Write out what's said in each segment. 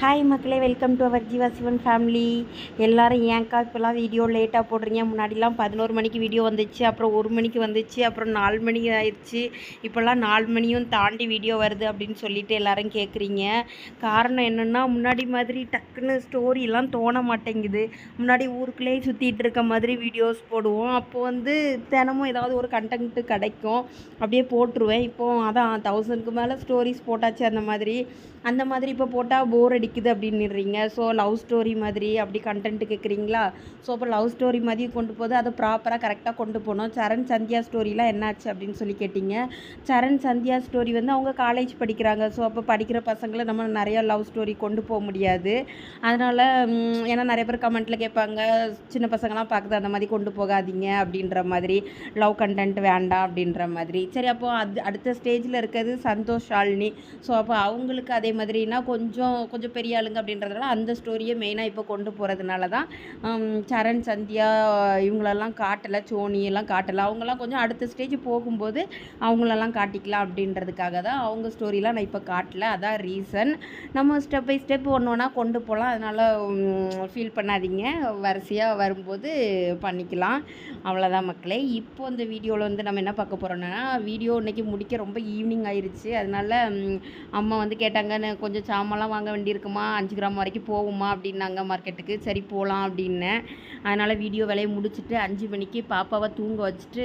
Hi மக்களே. Welcome to our Jeeva Sivan family எல்லோரும் ஏன்க்கா இப்போல்லாம் வீடியோ லேட்டாக போடுறீங்க? முன்னாடிலாம் பதினோரு மணிக்கு வீடியோ வந்துச்சு அப்புறம் ஒரு மணிக்கு வந்துச்சு அப்புறம் நாலு மணி ஆயிடுச்சு. இப்போல்லாம் நாலு மணியும் தாண்டி வீடியோ வருது அப்படின்னு சொல்லிட்டு எல்லாரும் கேட்குறீங்க காரணம் என்னென்னா முன்னாடி மாதிரி டக்குன்னு ஸ்டோரிலாம் தோண மாட்டேங்குது. முன்னாடி ஊருக்குள்ளேயே சுற்றிட்டு இருக்க மாதிரி வீடியோஸ் போடுவோம். அப்போ வந்து தினமும் ஏதாவது ஒரு கண்டென்ட்டு கிடைக்கும். அப்படியே போட்டுருவேன். இப்போது அதான் தௌசண்ட்க்கு மேலே ஸ்டோரிஸ் போட்டாச்சு அந்த மாதிரி. அந்த மாதிரி இப்போ போட்டால் போர் அடி பிடிக்குது அப்படின்னுறீங்க ஸோ லவ் ஸ்டோரி மாதிரி அப்படி கண்டென்ட் கேட்குறீங்களா ஸோ அப்போ லவ் ஸ்டோரி மாதிரி கொண்டு போது அதை ப்ராப்பராக கரெக்டாக கொண்டு போகணும். சரண் சந்தியா ஸ்டோரிலாம் என்னாச்சு அப்படின்னு சொல்லி கேட்டிங்க. சரண் சந்தியா ஸ்டோரி வந்து அவங்க காலேஜ் படிக்கிறாங்க. ஸோ அப்போ படிக்கிற பசங்களை நம்ம நிறையா லவ் ஸ்டோரி கொண்டு போக முடியாது. அதனால் ஏன்னா நிறைய பேர் கமெண்ட்டில் கேட்பாங்க சின்ன பசங்களாம் பார்க்குது அந்த மாதிரி கொண்டு போகாதீங்க அப்படின்ற மாதிரி. லவ் கண்டென்ட் வேண்டாம் அப்படின்ற மாதிரி. சரி அப்போ அது அடுத்த ஸ்டேஜில் இருக்கிறது சந்தோஷ் ஷாலினி ஸோ அப்போ அவங்களுக்கு அதே மாதிரினா கொஞ்சம் கொஞ்சம் பெரிய ஆளுங்க அப்படின்றதுனால அந்த ஸ்டோரியை மெயினாக இப்போ கொண்டு போகிறதுனால தான் சரண் சந்தியா இவங்களெல்லாம் காட்டலை சோனி எல்லாம் காட்டலை. அவங்களாம் கொஞ்சம் அடுத்த ஸ்டேஜ் போகும்போது அவங்களெல்லாம் காட்டிக்கலாம் அப்படின்றதுக்காக தான் அவங்க ஸ்டோரிலாம் நான் இப்போ காட்டல. அதான் ரீசன் நம்ம ஸ்டெப் பை ஸ்டெப் ஒன்று ஒன்றா கொண்டு போகலாம் அதனால் ஃபீல் பண்ணாதீங்க. வரிசையாக வரும்போது பண்ணிக்கலாம். அவ்வளோதான் மக்களே. இப்போ இந்த வீடியோவில் வந்து நம்ம என்ன பார்க்க போகிறோம்னா வீடியோ இன்றைக்கி முடிக்க ரொம்ப ஈவினிங் ஆயிடுச்சு அதனால அம்மா வந்து கேட்டாங்க "நான் கொஞ்சம் சாமான்லாம் வாங்க இருக்குமா? அஞ்சு கிராம் வரைக்கும் போகுமா? அப்படின்னாங்க மார்க்கெட்டுக்கு சரி போகலாம் அப்படின்னேன். அதனால் வீடியோ வேலையை முடிச்சுட்டு அஞ்சு மணிக்கு பாப்பாவை தூங்க வச்சுட்டு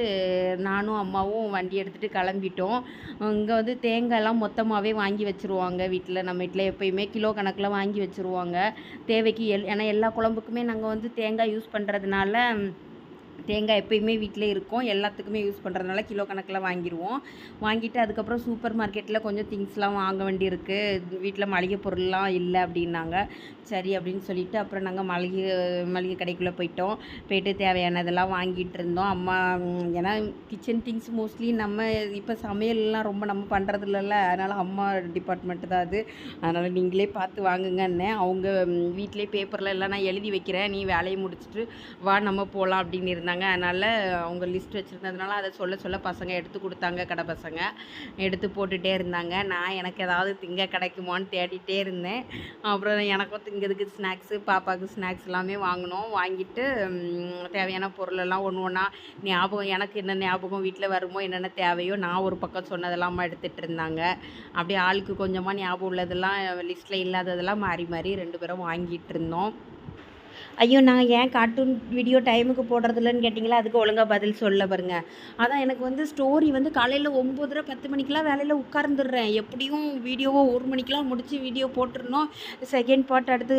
நானும் அம்மாவும் வண்டி எடுத்துகிட்டு கிளம்பிட்டோம். இங்கே வந்து தேங்காயெல்லாம் மொத்தமாகவே வாங்கி வச்சுருவாங்க வீட்டில் நம்ம வீட்டில் எப்போயுமே கிலோ கணக்கில் வாங்கி வச்சுருவாங்க. தேவைக்கு எல் ஏன்னா எல்லா குழம்புக்குமே நாங்கள் வந்து தேங்காய் யூஸ் பண்ணுறதுனால தேங்காய் எப்பயுமே வீட்டிலே இருக்கும். எல்லாத்துக்குமே யூஸ் பண்ணுறதுனால கிலோ கணக்கில் வாங்கிடுவோம் வாங்கிட்டு அதுக்கப்புறம் சூப்பர் மார்க்கெட்டில் கொஞ்சம் திங்ஸ்லாம் வாங்க வேண்டியிருக்கு. வீட்டில் மளிகை பொருள்லாம் இல்லை அப்படின்னாங்க. சரி அப்படின்னு சொல்லிட்டு அப்புறம் நாங்கள் மளிகை மளிகை கடைக்குள்ளே போயிட்டோம். போயிட்டு தேவையானதெல்லாம் வாங்கிட்டு இருந்தோம். அம்மா ஏன்னா கிச்சன் திங்ஸ் மோஸ்ட்லி நம்ம இப்போ சமையல்லாம் ரொம்ப நம்ம பண்ணுறது இல்லைல்ல அதனால் அம்மா டிபார்ட்மெண்ட்டு தான் அது. அதனால் நீங்களே பார்த்து வாங்குங்கன்னு அவங்க வீட்டிலே பேப்பரில் எல்லாம் நான் எழுதி வைக்கிறேன். நீ வேலையை முடிச்சுட்டு வா நம்ம போகலாம் அப்படின்னு இருந்தாங்க. அதனால் அவங்க லிஸ்ட் வச்சுருந்ததுனால அதை சொல்ல சொல்ல பசங்க எடுத்து கொடுத்தாங்க கடை பசங்க. எடுத்து போட்டுகிட்டே இருந்தாங்க. நான் எனக்கு ஏதாவது திங்க கிடைக்குமான்னு தேடிட்டே இருந்தேன். அப்புறம் எனக்கும் திங்கிறதுக்கு ஸ்நாக்ஸு பாப்பாவுக்கு ஸ்நாக்ஸ் எல்லாமே வாங்கினோம். வாங்கிட்டு தேவையான பொருளெல்லாம் ஒன்று ஒன்றா ஞாபகம் எனக்கு என்ன ஞாபகம் வீட்டில் வருமோ என்னென்ன தேவையோ நான் ஒரு பக்கம் சொன்னதெல்லாம் எடுத்துகிட்டு இருந்தாங்க. அப்படியே ஆளுக்கு கொஞ்சமாக ஞாபகம் உள்ளதெல்லாம் லிஸ்ட்டில் இல்லாததெல்லாம் மாறி மாறி ரெண்டு பேரும் வாங்கிட்டு இருந்தோம். ஐயோ நான் ஏன் கார்ட்டூன் வீடியோ டைமுக்கு போடுறதில்லன்னு கேட்டிங்களா? அதுக்கு ஒழுங்காக பதில் சொல்ல பாருங்க. அதான் எனக்கு வந்து ஸ்டோரி வந்து காலையில் ஒம்போதரை பத்து மணிக்கெலாம் வேலையில் உட்கார்ந்துடுறேன். எப்படியும் வீடியோவை ஒரு மணிக்கெலாம் முடித்து வீடியோ போட்டுருணும் செகண்ட் பார்ட் அடுத்து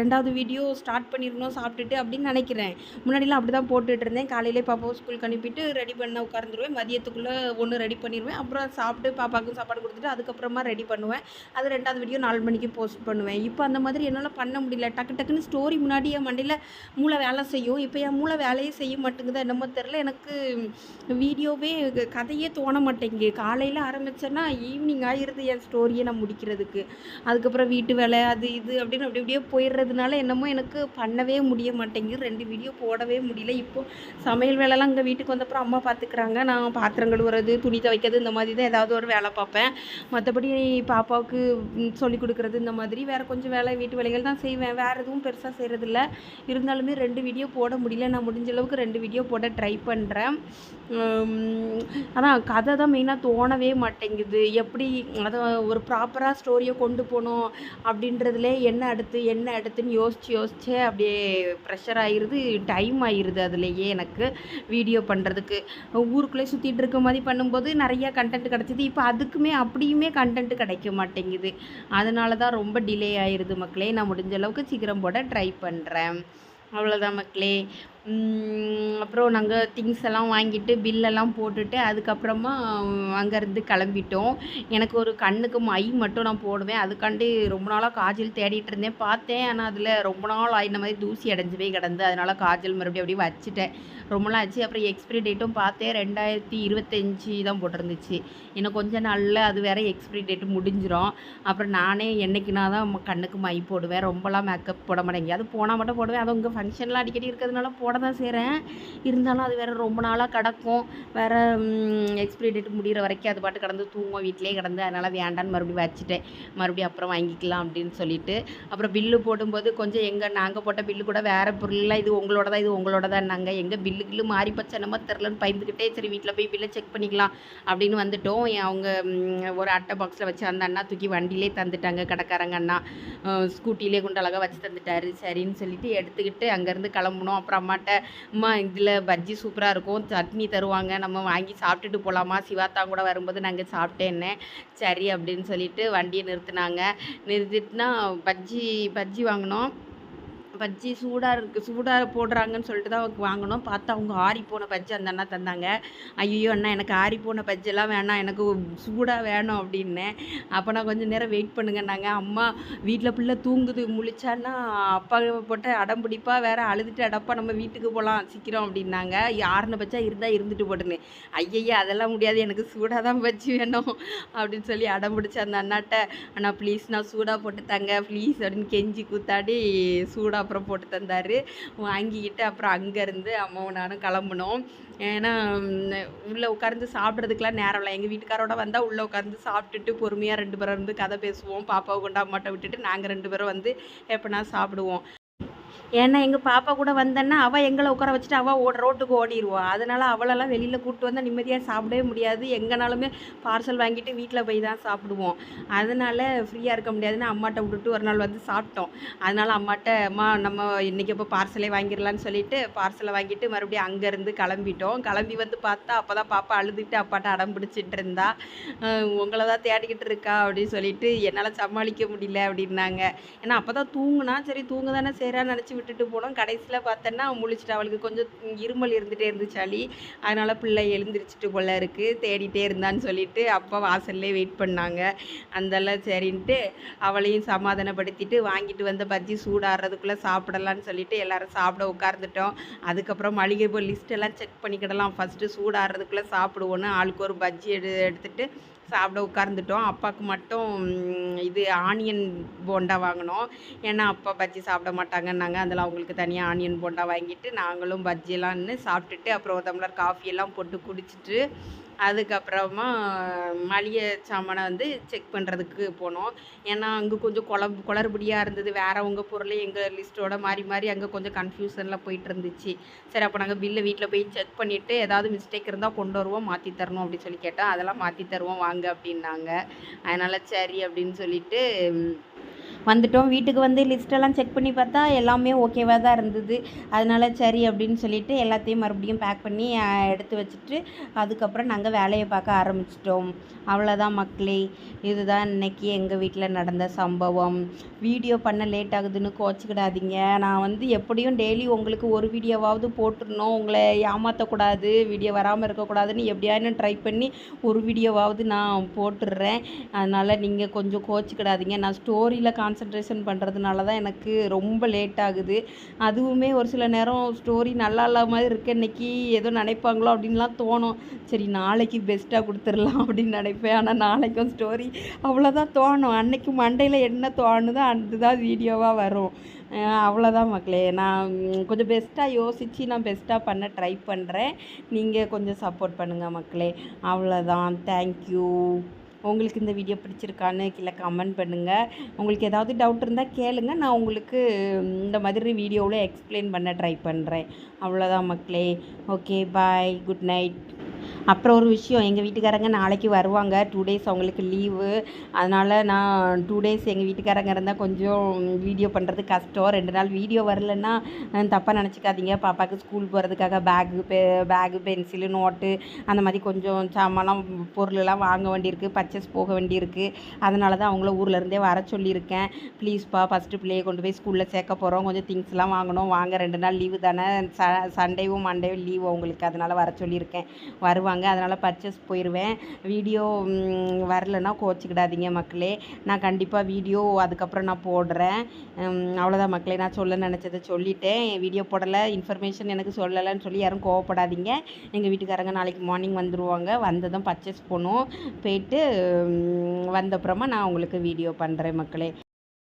ரெண்டாவது வீடியோ ஸ்டார்ட் பண்ணிடணும் சாப்பிட்டுட்டு அப்படின்னு நினைக்கிறேன். முன்னாடிலாம் அப்படி தான் போட்டுட்டு இருந்தேன். காலையிலே பாப்பாவை ஸ்கூலுக்கு அனுப்பிட்டு ரெடி பண்ண உட்காந்துருவேன் மதியத்துக்குள்ளே ஒன்று ரெடி பண்ணிடுவேன். அப்புறம் சாப்பிட்டு பாப்பாவுக்கும் சாப்பாடு கொடுத்துட்டு அதுக்கப்புறமா ரெடி பண்ணுவேன். அது ரெண்டாவது வீடியோ நாலு மணிக்கு போஸ்ட் பண்ணுவேன். இப்போ அந்த மாதிரி என்னால் பண்ண முடியல. டக்கு டக்குன்னு ஸ்டோரி முன்னாடி என் மண்டையில் மூளை வேலை செய்யும். இப்போ என் மூளை வேலையே செய்ய மாட்டேங்குது என்னமோ தெரில எனக்கு வீடியோவே க- கதையே தோண மாட்டேங்குது. காலையில் ஆரம்பித்தேன்னா ஈவினிங் ஆகிடுது என் ஸ்டோரியை நான் முடிக்கிறதுக்கு. அதுக்கப்புறம் வீட்டு வேலை அது இது அப்படின்னு அப்படி அப்படியே போயிடுறதுனால என்னமோ எனக்கு பண்ணவே முடிய மாட்டேங்குது. ரெண்டு வீடியோ போடவே முடியல. இப்போ சமையல் வேலைலாம் இங்கே வீட்டுக்கு வந்தப்புறம் அம்மா பார்த்துக்குறாங்க நான் பாத்திரம் கழுவுறது துணி துவைக்கிறது இந்த மாதிரி தான் ஏதாவது ஒரு வேலை பார்ப்பேன். மற்றபடி பாப்பாவுக்கு சொல்லி கொடுக்குறது இந்த மாதிரி. வேறு கொஞ்சம் வேலை வீட்டு வேலைகள் தான் செய்வேன். வேறு எதுவும் பெருசாக செய்கிறதில்ல இருந்தாலுமே ரெண்டு வீடியோ போட முடியல. நான் முடிஞ்ச அளவுக்கு ரெண்டு வீடியோ போட ட்ரை பண்ணுறேன் ஆனால் கதை தான் மெயினாக தோணவே மாட்டேங்குது. எப்படி அதை ஒரு ப்ராப்பராக ஸ்டோரியை கொண்டு போகணும் அப்படின்றதுல என்ன அடுத்து என்ன அடுத்துன்னு யோசிச்சு யோசிச்சு அப்படியே ப்ரெஷர் ஆயிடுது டைம் ஆயிடுது அதுலேயே எனக்கு வீடியோ பண்ணுறதுக்கு ஊருக்குள்ளே சுற்றிட்டு இருக்க மாதிரி பண்ணும்போது நிறையா கண்டென்ட் கிடச்சிது. இப்போ அதுக்குமே அப்படியுமே கண்டென்ட் கிடைக்க மாட்டேங்குது. அதனால தான் ரொம்ப டிலே ஆயிடுது மக்களே. நான் முடிஞ்ச அளவுக்கு சீக்கிரம் போட ட்ரை பண்ணுறேன் பண்ணுறேன் அவ்வளோதான் மக்களே. அப்புறம் நாங்கள் திங்ஸ் எல்லாம் வாங்கிட்டு பில்லெல்லாம் போட்டுட்டு அதுக்கப்புறமா அங்கேருந்து கிளம்பிட்டோம். எனக்கு ஒரு கண்ணுக்கு மை மட்டும் நான் போடுவேன். அதுக்காண்டி ரொம்ப நாளாக காஜல் தேடிட்டு இருந்தேன். பார்த்தேன். ஆனால் அதில் ரொம்ப நாள் ஆயின மாதிரி தூசி அடைஞ்சு போய் கிடந்து. அதனால காஜல் மறுபடியும் அப்படியே வச்சுட்டேன். ரொம்ப நாள் ஆச்சு. அப்புறம் எக்ஸ்பிரி டேட்டும் பார்த்தேன். ரெண்டாயிரத்தி இருபத்தஞ்சி தான் போட்டிருந்துச்சு. இன்னும் கொஞ்ச நாளில் அது வேறு எக்ஸ்பிரி டேட்டு முடிஞ்சிடும் அப்புறம் நானே என்னைக்குனா தான் கண்ணுக்கு மை போடுவேன். ரொம்பலாம் மேக்கப் போட மாட்டேங்க அது போனால் மட்டும் போடுவேன். அது உங்கள் ஃபங்க்ஷன்லாம் அடிக்கடி இருக்கிறதுனால போட தான் செய்கிறேன் இருந்தாலும் அது வேறு ரொம்ப நாளாக கிடக்கும். வேறு எக்ஸ்பிரி டேட் முடிகிற வரைக்கும் அது பாட்டு கிடந்து தூங்கும். வீட்டிலே கிடந்து அதனால் வேண்டான்னு மறுபடியும் வச்சுட்டேன். மறுபடியும் அப்புறம் வாங்கிக்கலாம் அப்படின்னு சொல்லிட்டு. அப்புறம் பில்லு போடும்போது கொஞ்சம் எங்கே நாங்கள் போட்ட பில்லு கூட வேறு பொருள்லாம் இது உங்களோட தான் இது உங்களோட தான் நாங்கள் எங்கள் பில்லு கில்லு மாறி பச்சனமாக தெரிலன்னு பயந்துக்கிட்டே சரி வீட்டில் போய் பில்லை செக் பண்ணிக்கலாம் அப்படின்னு வந்துட்டோம். அவங்க ஒரு அட்டை பாக்ஸில் வச்சு அந்த அண்ணா தூக்கி வண்டியிலே தந்துட்டாங்க. கடைக்காரங்க அண்ணா ஸ்கூட்டிலே கொண்டு அழகாக வச்சு தந்துட்டாரு. சரின்னு சொல்லிட்டு எடுத்துக்கிட்டு அங்கேருந்து கிளம்புனோம் அப்புறம் அம்மாட்ட அம்மா இதில் பஜ்ஜி சூப்பராக இருக்கும். சட்னி தருவாங்க. நம்ம வாங்கி சாப்பிட்டுட்டு போகலாமா? சிவாத்தா கூட வரும்போது நாங்கள் சாப்பிட்டேன்னே சரி அப்படின்னு சொல்லிட்டு வண்டியை நிறுத்தினாங்க. நிறுத்திட்டுனா பஜ்ஜி பஜ்ஜி வாங்கினோம். பஜ்ஜி சூடாக இருக்குது சூடாக போடுறாங்கன்னு சொல்லிட்டு தான் வாங்கினோம் பார்த்தா அவங்க ஆறி போன பஜ்ஜி அந்த அண்ணா தந்தாங்க. ஐயோ அண்ணா எனக்கு ஆறி போன பஜ்ஜெல்லாம் வேணாம் எனக்கு சூடாக வேணும் அப்படின்னேன் அப்போ நான் கொஞ்சம் நேரம் வெயிட் பண்ணுங்கன்னாங்க. அம்மா வீட்டில் பிள்ளை தூங்குது முழிச்சான்னா அப்பா போட்டு அடம் பிடிப்பா வேற அழுதுட்டு அடப்பா நம்ம வீட்டுக்கு போகலாம் சீக்கிரம் அப்படின்னாங்க. யாருன்னு பச்சா இருந்தால் இருந்துட்டு போட்டுன்னு. ஐயய்யா அதெல்லாம் முடியாது எனக்கு சூடாக தான் பஜ்ஜி வேணும் அப்படின்னு சொல்லி அடம் பிடிச்ச அந்த அண்ணாட்ட அண்ணா ப்ளீஸ் நான் சூடாக போட்டு தாங்க ப்ளீஸ் அப்படின்னு கெஞ்சி கூத்தாடி சூடாக அப்புறம் போட்டு தந்தார். வாங்கிக்கிட்டு அப்புறம் அங்கேருந்து அம்மாவும் நானும் கிளம்புனோம். ஏன்னா உள்ளே உட்காந்து சாப்பிட்றதுக்கெலாம் நேரம் இல்லை. எங்கள் வீட்டுக்காரோட வந்தால் உள்ளே உட்காந்து சாப்பிட்டுட்டு பொறுமையாக ரெண்டு பேரும் இருந்து கதை பேசுவோம். பாப்பாவை கொண்டு அம்மாட்ட விட்டுட்டு நாங்கள் ரெண்டு பேரும் வந்து எப்போனா சாப்பிடுவோம். ஏன்னா எங்கள் பாப்பா கூட வந்தேன்னா அவள் எங்களை உட்கார வச்சுட்டு அவள் ஓட ரோட்டுக்கு ஓடிடுவா அதனால் அவளெல்லாம் வெளியில் கூப்பிட்டு வந்தால் நிம்மதியாக சாப்பிடவே முடியாது. எங்கேனாலுமே பார்சல் வாங்கிட்டு வீட்டில் போய் தான் சாப்பிடுவோம். அதனால் ஃப்ரீயாக இருக்க முடியாதுன்னு அம்மாட்ட விட்டுட்டு ஒரு நாள் வந்து சாப்பிட்டோம். அதனால் அம்மாட்ட அம்மா நம்ம இன்றைக்கி அப்போ பார்சலே வாங்கிடலான்னு சொல்லிட்டு பார்சலை வாங்கிட்டு மறுபடியும் அங்கேருந்து கிளம்பிட்டோம். கிளம்பி வந்து பார்த்தா அப்போ தான் பாப்பா அழுதுகிட்டு அப்பாட்ட அடம் பிடிச்சிட்டு இருந்தா. உங்களை தான் தேடிக்கிட்டு இருக்கா? அப்படின்னு சொல்லிட்டு என்னால் சமாளிக்க முடியல அப்படின்னாங்க. ஏன்னா அப்போ தான் தூங்குனா சரி தூங்க தானே செய்கிறான்னு நினச்சி விட்டுட்டு போனோம். கடைசியில் பார்த்தோன்னா முழிச்சிட்டு. அவளுக்கு கொஞ்சம் இருமல் இருந்துகிட்டே இருந்துச்சு சளி அதனால் பிள்ளை எழுந்திரிச்சிட்டு போல இருக்குது தேடிட்டே இருந்தான்னு சொல்லிட்டு அப்பா வாசல்லே வெயிட் பண்ணாங்க. அந்தெல்லாம் சரின்ட்டு அவளையும் சமாதானப்படுத்திட்டு வாங்கிட்டு வந்த பஜ்ஜி சூடாடுறதுக்குள்ளே சாப்பிடலான்னு சொல்லிட்டு எல்லாரும் சாப்பிட உட்கார்ந்துட்டோம். அதுக்கப்புறம் மளிகை பொருள் லிஸ்ட்டெல்லாம் செக் பண்ணிக்கிடலாம். ஃபஸ்ட்டு சூடாடுறதுக்குள்ளே சாப்பிடுவோன்னு ஆளுக்கு ஒரு பஜ்ஜி எடு எடுத்துகிட்டு சாப்பிட உட்கார்ந்துட்டோம். அப்பாவுக்கு மட்டும் இது ஆனியன் போண்டா வாங்கினோம். ஏன்னா அப்பா பஜ்ஜி சாப்பிட மாட்டாங்கன்னாங்க. அதில் அவங்களுக்கு தனியாக ஆனியன் போண்டா வாங்கிட்டு நாங்களும் பஜ்ஜிலாம்னு சாப்பிட்டுட்டு அப்புறம் ஒரு டம்ளர் காஃபியெல்லாம் போட்டு குடிச்சிட்டு அதுக்கப்புறமா மளிகை சாமானை வந்து செக் பண்ணுறதுக்கு போனோம். ஏன்னா அங்கே கொஞ்சம் குழம்பு குளறுபடியாக இருந்தது. வேறவங்க பொருள் எங்கள் லிஸ்ட்டோட மாறி மாறி அங்கே கொஞ்சம் கன்ஃபியூஷனில் போயிட்டு இருந்துச்சு. சரி அப்போ நாங்கள் பில்லை வீட்டில் போய் செக் பண்ணிவிட்டு ஏதாவது மிஸ்டேக் இருந்தால் கொண்டு வருவோம் மாற்றி தரணும் அப்படின்னு சொல்லி கேட்டால் அதெல்லாம் மாற்றி தருவோம் வாங்க அப்படின்னாங்க. அதனால் சரி அப்படின்னு சொல்லிட்டு வந்துட்டோம். வீட்டுக்கு வந்து லிஸ்ட்டெல்லாம் செக் பண்ணி பார்த்தா எல்லாமே ஓகேவாக தான் இருந்தது. அதனால சரி அப்படின்னு சொல்லிட்டு எல்லாத்தையும் மறுபடியும் பேக் பண்ணி எடுத்து வச்சுட்டு அதுக்கப்புறம் நாங்கள் வேலையை பார்க்க ஆரம்பிச்சிட்டோம். அவ்வளோதான் மக்களே. இதுதான் இன்னைக்கு எங்கள் வீட்டில் நடந்த சம்பவம். வீடியோ பண்ண லேட் ஆகுதுன்னு கோச்சிக்கிடாதீங்க. நான் வந்து எப்படியும் டெய்லி உங்களுக்கு ஒரு வீடியோவாவது போட்டுருணும் உங்களை ஏமாற்றக்கூடாது வீடியோ வராமல் இருக்கக்கூடாதுன்னு எப்படியாவது ட்ரை பண்ணி ஒரு வீடியோவாவது நான் போட்டுடுறேன். அதனால் நீங்கள் கொஞ்சம் கோச்சிக்கிடாதீங்க. நான் ஸ்டோரியில் கான்சன்ட்ரேஷன் பண்ணுறதுனால தான் எனக்கு ரொம்ப லேட் ஆகுது. அதுவுமே ஒரு சில நேரம் ஸ்டோரி நல்லா இல்லாத மாதிரி இருக்கு. இன்னைக்கு ஏதோ நினைப்பாங்களோ அப்படின்லாம் தோணும். சரி நாளைக்கு பெஸ்ட்டாக கொடுத்துடலாம் அப்படின்னு நினைப்பேன். ஆனால் நாளைக்கும் ஸ்டோரி அவ்வளோதான் தோணும். அன்னைக்கு மண்டையில் என்ன தோணுதோ அதுதான் வீடியோவாக வரும். அவ்வளோதான் மக்களே. நான் கொஞ்சம் பெஸ்ட்டாக யோசித்து நான் பெஸ்ட்டாக பண்ண ட்ரை பண்ணுறேன் நீங்கள் கொஞ்சம் சப்போர்ட் பண்ணுங்கள் மக்களே. அவ்வளோதான் தேங்க்யூ உங்களுக்கு இந்த வீடியோ பிடிச்சிருக்கான்னு கீழே கமெண்ட் பண்ணுங்கள் உங்களுக்கு ஏதாவது டவுட் இருந்தால் கேளுங்க. நான் உங்களுக்கு இந்த மாதிரி வீடியோவில் எக்ஸ்பிளைன் பண்ண ட்ரை பண்ணுறேன் அவ்வளோதான் மக்களே. ஓகே பாய் குட் நைட் அப்புறம் ஒரு விஷயம் எங்கள் வீட்டுக்காரங்க நாளைக்கு வருவாங்க. டூ டேஸ் அவங்களுக்கு லீவு அதனால் நான் டூ டேஸ் எங்கள் வீட்டுக்காரங்க இருந்தால் கொஞ்சம் வீடியோ பண்ணுறது கஷ்டம். ரெண்டு நாள் வீடியோ வரலன்னா தப்பாக நினச்சிக்காதீங்க. பாப்பாவுக்கு ஸ்கூல் போகிறதுக்காக பேகு பெ பேகு பென்சிலு நோட்டு அந்த மாதிரி கொஞ்சம் சாமான்லாம் பொருளெல்லாம் வாங்க வேண்டியிருக்கு. பர்ச்சேஸ் போக வேண்டியிருக்கு. அதனால தான் அவங்கள ஊர்லேருந்தே வர சொல்லியிருக்கேன். ப்ளீஸ்ப்பா ஃபஸ்ட்டு பிள்ளையை கொண்டு போய் ஸ்கூலில் சேர்க்க போகிறோம் கொஞ்சம் திங்ஸ்லாம் வாங்கணும். வாங்க ரெண்டு நாள் லீவு தானே. ச சண்டேவும் மண்டேவும் லீவு அவங்களுக்கு. அதனால் வர சொல்லியிருக்கேன். வருவாங்க. அதனால் பர்ச்சேஸ் போயிடுவேன் வீடியோ வரலன்னா வரலைன்னா கோச்சிக்கிடாதீங்க மக்களே. நான் கண்டிப்பாக வீடியோ அதுக்கப்புறம் நான் போடுறேன். அவ்வளோதான் மக்களே. நான் சொல்ல நினச்சதை சொல்லிட்டேன். வீடியோ போடலை இன்ஃபர்மேஷன் எனக்கு சொல்லலைன்னு சொல்லி யாரும் கோவப்படாதீங்க. எங்கள் வீட்டுக்காரங்க நாளைக்கு மார்னிங் வந்துடுவாங்க வந்ததும் பர்ச்சேஸ் போகணும். போயிட்டு வந்தப்புறமா நான் உங்களுக்கு வீடியோ பண்ணுறேன் மக்களே.